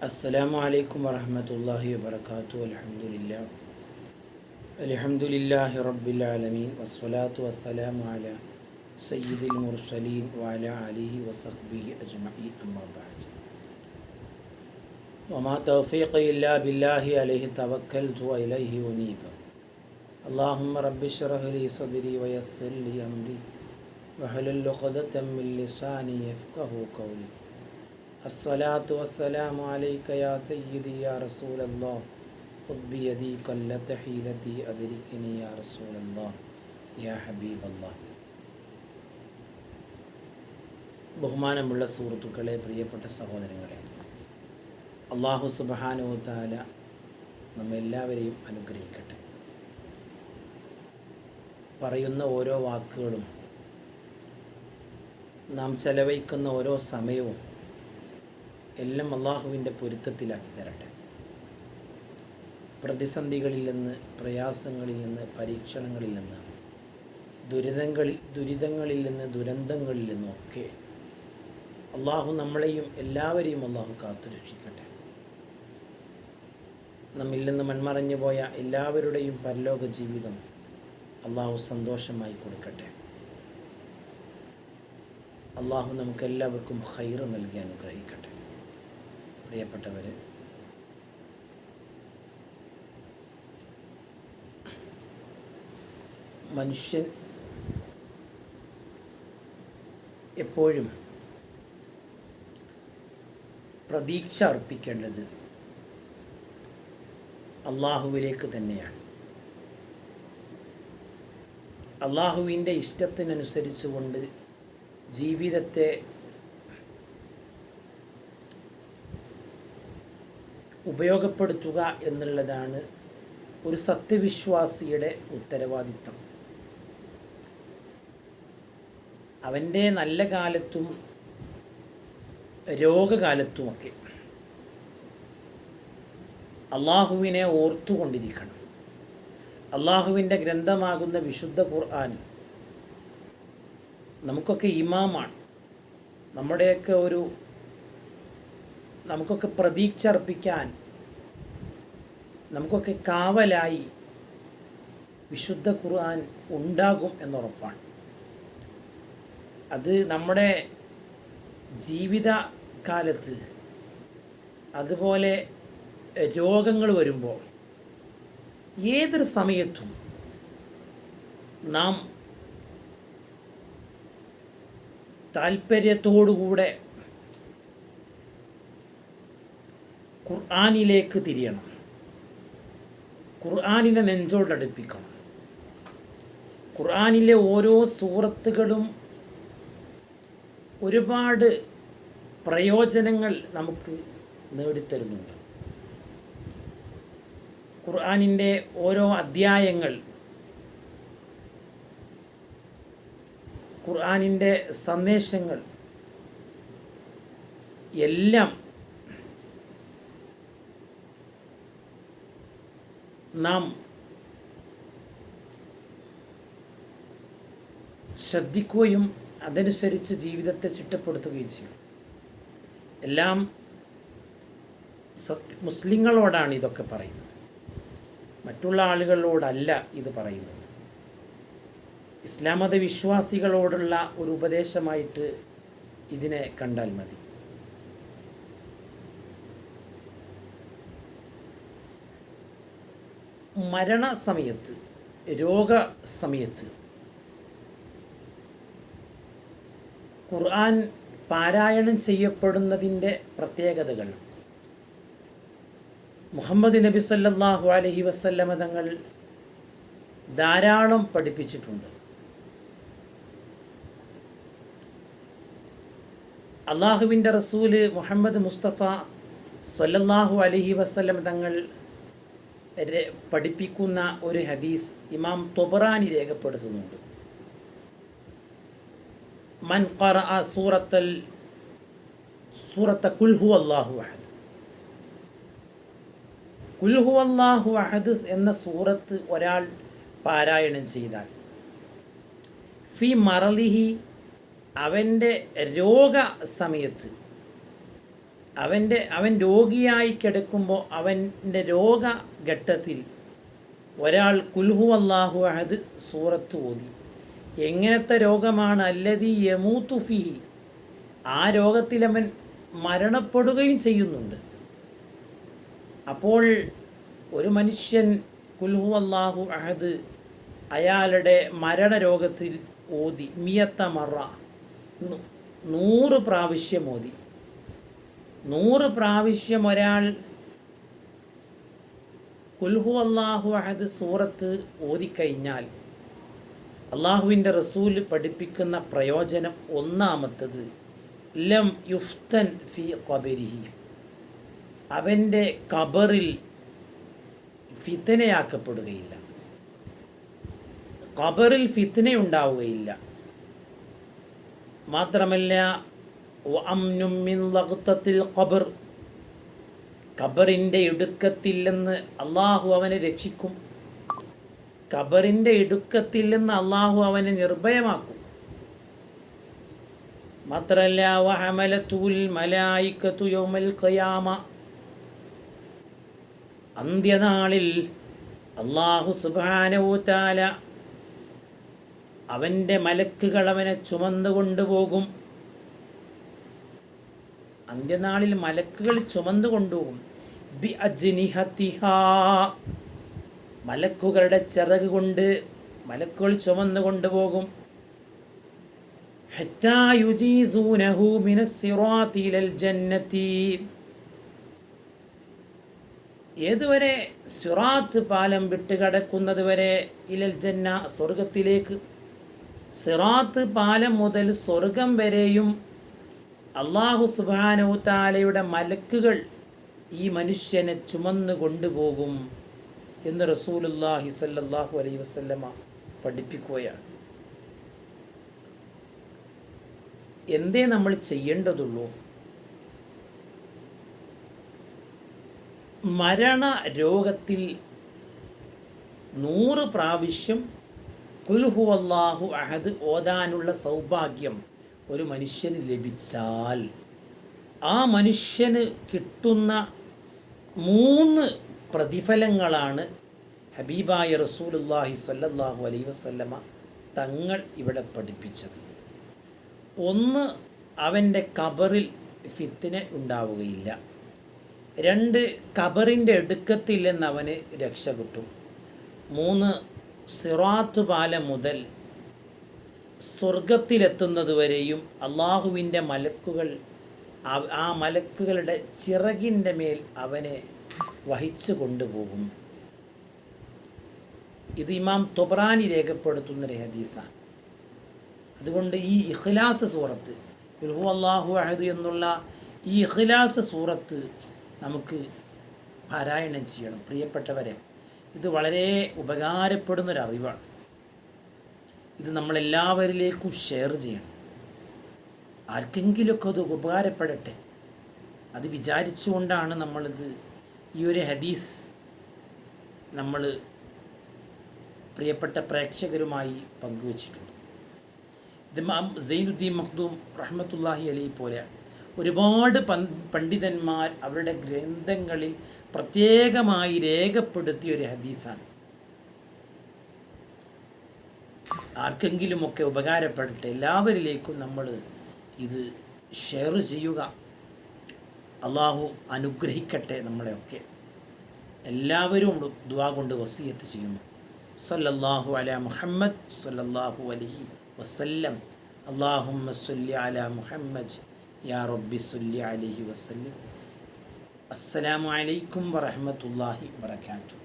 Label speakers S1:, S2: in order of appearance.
S1: السلام عليكم ورحمة الله وبركاته الحمد لله. الحمد لله رب العالمين والصلاة والسلام على سيد المرسلين وعلى آله وصحبه أجمعين أما بعد. وما توفيقي إلا بالله عليه توكلت وإليه أنيب. اللهم رب اشرح لي صدري ويسر لي أمري واحلل عقدة من لساني يفقه قولي. അസ്വലാത്തു വസ്സലാമു അലൈക യാ സയ്യിദി യാ റസൂലല്ലാ. ഹുബ്ബി യദി കൊല്ലത്ത് ഹീലത്തി അദരികനി യാ റസൂലല്ലാ. യാ ഹബീബല്ലാ. ബഹുമാനമുള്ള സുഹൃത്തുക്കളെ പ്രിയപ്പെട്ട സഹോദരങ്ങളെ അള്ളാഹു സുബാനുത്താല നമ്മെല്ലാവരെയും അനുഗ്രഹിക്കട്ടെ. പറയുന്ന ഓരോ വാക്കുകളും നാം ചെലവഴിക്കുന്ന ഓരോ സമയവും എല്ലാം അള്ളാഹുവിന്റെ പൊരുത്തത്തിലാക്കി തരട്ടെ. പ്രതിസന്ധികളിൽ നിന്ന് പ്രയാസങ്ങളിൽ നിന്ന് പരീക്ഷണങ്ങളിൽ നിന്ന് ദുരിതങ്ങളിൽ ദുരിതങ്ങളിൽ നിന്ന് ദുരന്തങ്ങളിൽ നിന്നൊക്കെ അള്ളാഹു നമ്മളെയും എല്ലാവരെയും അള്ളാഹു കാത്തു രക്ഷിക്കട്ടെ നമ്മിൽ നിന്ന് മൺമറഞ്ഞു പോയ എല്ലാവരുടെയും പരലോക ജീവിതം അള്ളാഹു സന്തോഷമായി കൊടുക്കട്ടെ. അള്ളാഹു നമുക്കെല്ലാവർക്കും ഹൈറ് നൽകി അനുഗ്രഹിക്കട്ടെ. പ്രിയപ്പെട്ടവരെ മനുഷ്യൻ എപ്പോഴും പ്രതീക്ഷ അർപ്പിക്കേണ്ടത് അള്ളാഹുവിലേക്ക് തന്നെയാണ്. അള്ളാഹുവിന്റെ ഇഷ്ടത്തിനനുസരിച്ചുകൊണ്ട് ജീവിതത്തെ ഉപയോഗപ്പെടുത്തുക എന്നുള്ളതാണ് ഒരു സത്യവിശ്വാസിയുടെ ഉത്തരവാദിത്തം. അവന്റെ നല്ല കാലത്തും രോഗകാലത്തുമൊക്കെ അള്ളാഹുവിനെ ഓർത്തുകൊണ്ടിരിക്കണം. അള്ളാഹുവിന്റെ ഗ്രന്ഥമാകുന്ന വിശുദ്ധ ഖുർആൻ നമുക്കൊക്കെ ഇമാമാണ്. നമ്മുടെയൊക്കെ ഒരു നമുക്കൊക്കെ പ്രതീക്ഷ അർപ്പിക്കാൻ നമുക്കൊക്കെ കാവലായി വിശുദ്ധ ഖുർആൻ ഉണ്ടാകും എന്നുറപ്പാണ്. അത് നമ്മുടെ ജീവിത കാലത്ത് അതുപോലെ രോഗങ്ങൾ വരുമ്പോൾ ഏതൊരു സമയത്തും നാം താല്പര്യത്തോടുകൂടെ ഖുർആാനിലേക്ക് തിരിയണം. ഖുർആാനിനെ നെഞ്ചോടടുപ്പിക്കണം. ഖുർആാനിലെ ഓരോ സൂറത്തുകളും ഒരുപാട് പ്രയോജനങ്ങൾ നമുക്ക് നേടിത്തരുന്നുണ്ട്. ഖുർആാനിന്റെ ഓരോ അധ്യായങ്ങൾ ഖുർആാനിന്റെ സന്ദേശങ്ങൾ എല്ലാം നാം ശ്രദ്ധിക്കുകയും അതനുസരിച്ച് ജീവിതത്തെ ചിട്ടപ്പെടുത്തുകയും ചെയ്യും. എല്ലാം സത്യ മുസ്ലിങ്ങളോടാണ് ഇതൊക്കെ പറയുന്നത്. മറ്റുള്ള ആളുകളോടല്ല ഇത് പറയുന്നത്. ഇസ്ലാം മത വിശ്വാസികളോടുള്ള ഒരു ഉപദേശമായിട്ട് ഇതിനെ കണ്ടാൽ മതി. മരണസമയത്ത് രോഗസമയത്ത്. ഖുർആൻ പാരായണം ചെയ്യപ്പെടുന്നതിന്റെ പ്രത്യേകതകൾ. മുഹമ്മദ് നബി സല്ലാഹു അലഹി വസല്ലമ തങ്ങൾ ധാരാളം പഠിപ്പിച്ചിട്ടുണ്ട്. അള്ളാഹുവിന്റെ റസൂൽ മുഹമ്മദ് മുസ്തഫ സല്ലല്ലാഹു അലഹി വസ്ലം തങ്ങൾ പഠിപ്പിക്കുന്ന ഒരു ഹദീസ് ഇമാം തൊബറാനി രേഖപ്പെടുത്തുന്നുണ്ട്. മൻ സൂറത്തൽ സൂറത്ത കുൽഹു അള്ളാഹു അഹദ്. കുൽഹു അള്ളാഹു അഹദ് എന്ന സൂറത്ത് ഒരാൾ പാരായണം ചെയ്താൽ ഫി മറലിഹി അവന്റെ രോഗ സമയത്ത് അവന്റെ അവൻ രോഗിയായി കിടക്കുമ്പോൾ അവന്റെ രോഗഘട്ടത്തിൽ ഒരാൾ കുൽഹു അള്ളാഹു അഹദ് സൂറത്ത് ഓതി. എങ്ങനത്തെ രോഗമാണ് അല്ലതി യമൂത്തു ഫിഹി? ആ രോഗത്തിൽ അവൻ മരണപ്പെടുകയും ചെയ്യുന്നുണ്ട്. അപ്പോൾ ഒരു മനുഷ്യൻ കുൽഹു അള്ളാഹു അഹദ് അയാളുടെ മരണരോഗത്തിൽ ഓതി. മിയത്ത മറ. നൂറ് പ്രാവശ്യം ഓതി. നൂറ് പ്രാവശ്യം ഒരാൾ കുൽഹു അള്ളാഹു അഹദ് സൂറത്ത് ഓതിക്കഴിഞ്ഞാൽ അള്ളാഹുവിന്റെ റസൂൽ പഠിപ്പിക്കുന്ന പ്രയോജനം ഒന്നാമത്തത് ലം യുഫ്തൻ ഫി ഖബരിഹി. അവന്റെ കബറിൽ ഫിത്തനയാക്കപ്പെടുകയില്ല കബറിൽ ഫിത്തനയുണ്ടാവുകയില്ല മാത്രമല്ല ഖബർ. ഖബറിന്റെ ഇടുക്കത്തിൽ അള്ളാഹു അവനെ രക്ഷിക്കും. ഖബറിന്റെ ഇടുക്കത്തിൽ അള്ളാഹു അവനെ നിർഭയമാക്കും. മാത്രല്ല വഹമലത്തുൽ മലായിക്കത്തു യോമൽ ഖയാമ. അന്ത്യനാളിൽ അള്ളാഹു താല അവന്റെ മലക്കുകൾ അവനെ ചുമന്നു കൊണ്ടുപോകും അന്ത്യനാളിൽ മലക്കുകൾ ചുമന്നു കൊണ്ടുപോകും. ബി അജ്നിഹത്തിഹാ. മലക്കുകളുടെ ചിറക് കൊണ്ട് മലക്കുകൾ ചുമന്നു കൊണ്ടുപോകും. ഏതുവരെ സിറാത്ത് പാലം വിട്ടുകടക്കുന്നത് വരെ ഇലൽ ജന്ന സ്വർഗത്തിലേക്ക് സിറാത്ത് പാലം മുതൽ സ്വർഗം വരെയും അള്ളാഹു സുബാനു താലയുടെ മലക്കുകൾ ഈ മനുഷ്യനെ ചുമന്ന് കൊണ്ടുപോകും എന്ന് റസൂലുല്ലാഹി സല്ലാഹു അലൈ വസല്ലമ പഠിപ്പിക്കുകയാണ്. എന്തേ നമ്മൾ ചെയ്യേണ്ടതുള്ളൂ? മരണ രോഗത്തിൽ നൂറ് പ്രാവശ്യം കുൽഹു അള്ളാഹു അഹദ് ഓതാനുള്ള സൗഭാഗ്യം ഒരു മനുഷ്യന് ലഭിച്ചാൽ ആ മനുഷ്യന് കിട്ടുന്ന മൂന്ന് പ്രതിഫലങ്ങളാണ് ഹബീബായ റസൂലുല്ലാഹി സ്വല്ലല്ലാഹു അലൈ വസല്ലമ തങ്ങൾ ഇവിടെ പഠിപ്പിച്ചത്. ഒന്ന് അവന്റെ കബറിൽ ഫിത്തിന് ഉണ്ടാവുകയില്ല. രണ്ട് കബറിന്റെ അടുക്കത്തിൽ നിന്ന് അവന് രക്ഷ കിട്ടും. മൂന്ന് സിറാത്ത് പാലം മുതൽ സ്വർഗത്തിലെത്തുന്നത് വരെയും അള്ളാഹുവിന്റെ മലക്കുകൾ ആ- മലക്കുകളുടെ ചിറകിന്റെ മേൽ അവനെ വഹിച്ചു കൊണ്ടുപോകും. ഇത് ഇമാം തൊബ്രാനി രേഖപ്പെടുത്തുന്ന ഒരു ഹദീസാണ്. അതുകൊണ്ട് ഈ ഇഖ്ലാസ് സൂറത്ത് ഉൽഹു അള്ളാഹു അഹദ് എന്നുള്ള ഈ ഇഖ്ലാസ് സൂറത്ത് നമുക്ക് പാരായണം ചെയ്യണം. പ്രിയപ്പെട്ടവരെ ഇത് വളരെ ഉപകാരപ്പെടുന്നൊരു അറിവാണ് ഇത് നമ്മളെല്ലാവരിലേക്കും ഷെയർ ചെയ്യണം. ആർക്കെങ്കിലുമൊക്കെ അത് ഉപകാരപ്പെടട്ടെ. അത് വിചാരിച്ചുകൊണ്ടാണ് നമ്മളിത് ഈ ഒരു ഹദീസ് നമ്മൾ പ്രിയപ്പെട്ട പ്രേക്ഷകരുമായി പങ്കുവച്ചിട്ടുണ്ട്. ഇത് സെയ്നുദ്ദീൻ മഖ്ദൂം റഹ്മത്തുല്ലാഹി അലി പോലെ ഒരുപാട് പണ്ഡിതന്മാർ അവരുടെ ഗ്രന്ഥങ്ങളിൽ പ്രത്യേകമായി രേഖപ്പെടുത്തിയ ഒരു ഹദീസാണ്. ആർക്കെങ്കിലുമൊക്കെ ഉപകാരപ്പെടട്ടെ എല്ലാവരിലേക്കും നമ്മൾ ഇത് ഷെയർ ചെയ്യുക. അള്ളാഹു അനുഗ്രഹിക്കട്ടെ നമ്മളെയൊക്കെ. എല്ലാവരും ദുവാ കൊണ്ട് വസീയത്ത് ചെയ്യുന്നു. സല്ലല്ലാഹു അല മുഹമ്മദ് സല്ലല്ലാഹു അലഹി വസല്ലം. അള്ളാഹുമ്മ സല്ലി അല മുഹമ്മദ് യാ റബ്ബി സല്ലി അലഹി വസല്ലം. അസ്സലാമു അലൈക്കും വറഹ്മത്തുള്ളാഹി വബറകാതുഹു.